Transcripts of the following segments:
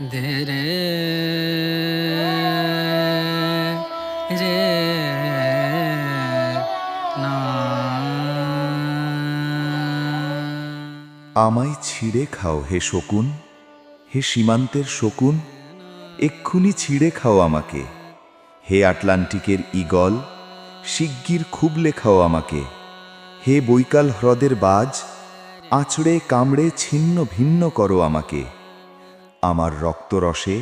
ধীরে রে আমায় ছিঁড়ে খাও হে শকুন, হে সীমান্তের শকুন, এক্ষুনি ছিঁড়ে খাও আমাকে। হে আটলান্টিকের ঈগল, শিগগির খুবলে খাও আমাকে। হে বৈকাল হ্রদের বাজ, আঁচড়ে কামড়ে ছিন্ন ভিন্ন করো আমাকে। আমার রক্তরসে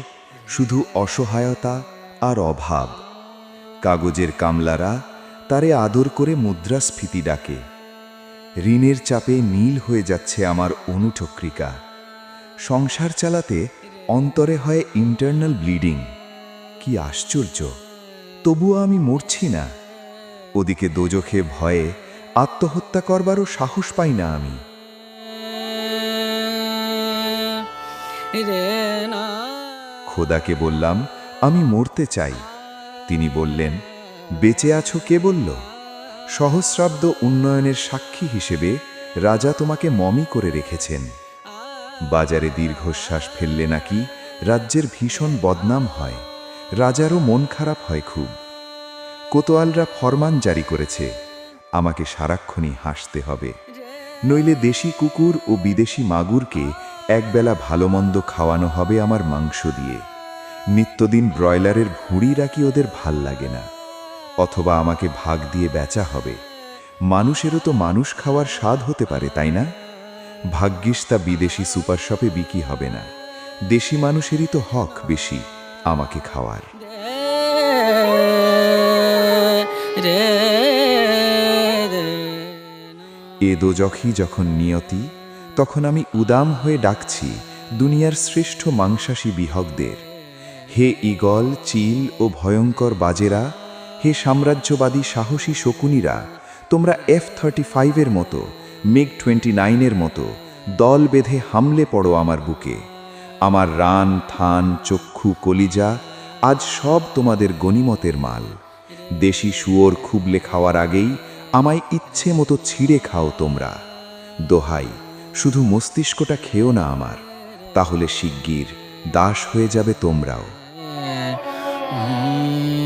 শুধু অসহায়তা আর অভাব। কাগজের কামলারা তারে আদর করে মুদ্রাস্ফীতি ডাকে। ঋণের চাপে নীল হয়ে যাচ্ছে আমার অনুচক্রিকা। সংসার চালাতে অন্তরে হয় ইন্টারনাল ব্লিডিং কি আশ্চর্য! তবুও আমি মরছি না। ওদিকে দোজখে ভয়ে আত্মহত্যা করবারও সাহস পাই না আমি। খোদাকে বললাম, আমি মরতে চাই। তিনি বললেন, বেঁচে আছো কে বলল? সহস্রাব্দ উন্নয়নের সাক্ষী হিসেবে রাজা তোমাকে মমি করে রেখেছেন। বাজারে দীর্ঘশ্বাস ফেললে নাকি রাজ্যের ভীষণ বদনাম হয়। রাজারও মন খারাপ হয় খুব। কোতোয়ালরা ফরমান জারি করেছে, আমাকে সারাক্ষণই হাসতে হবে। নইলে দেশি কুকুর ও বিদেশি মাগুরকে একবেলা ভালো মন্দ খাওয়ানো হবে আমার মাংস দিয়ে নিত্যদিন ব্রয়লারের ভুঁড়ি রাখি ওদের ভালো লাগে না অথবা আমাকে ভাগ দিয়ে বেচা হবে মানুষেরও তো মানুষ খাওয়ার স্বাদ হতে পারে তাই না ভাগ্যিস তা বিদেশি সুপার শপে বিক্রি হবে না দেশি মানুষেরই তো হক বেশি আমাকে খাওয়ার এ দোজখই যখন নিয়তি তখন আমি উদাম হয়ে ডাকছি দুনিয়ার শ্রেষ্ঠ মাংসাশী বিহকদের হে ইগল চিল ও ভয়ঙ্কর বাজেরা, হে সাম্রাজ্যবাদী সাহসী শকুনিরা, তোমরা এফ থার্টি ফাইভের মতো মিগ টোয়েন্টি নাইনের মতো, দল বেঁধে হামলে পড়ো আমার বুকে। আমার রান, থান, চক্ষু, কলিজা, আজ সব তোমাদের গনিমতের মাল। দেশি শুয়োর খুবলে খাওয়ার আগেই আমায় ইচ্ছে মতো ছিঁড়ে খাও তোমরা। দোহাই শুধু মস্তিষ্কটা খেও না আমার তাহলে শিগগির দাস হয়ে যাবে তোমরাও। উম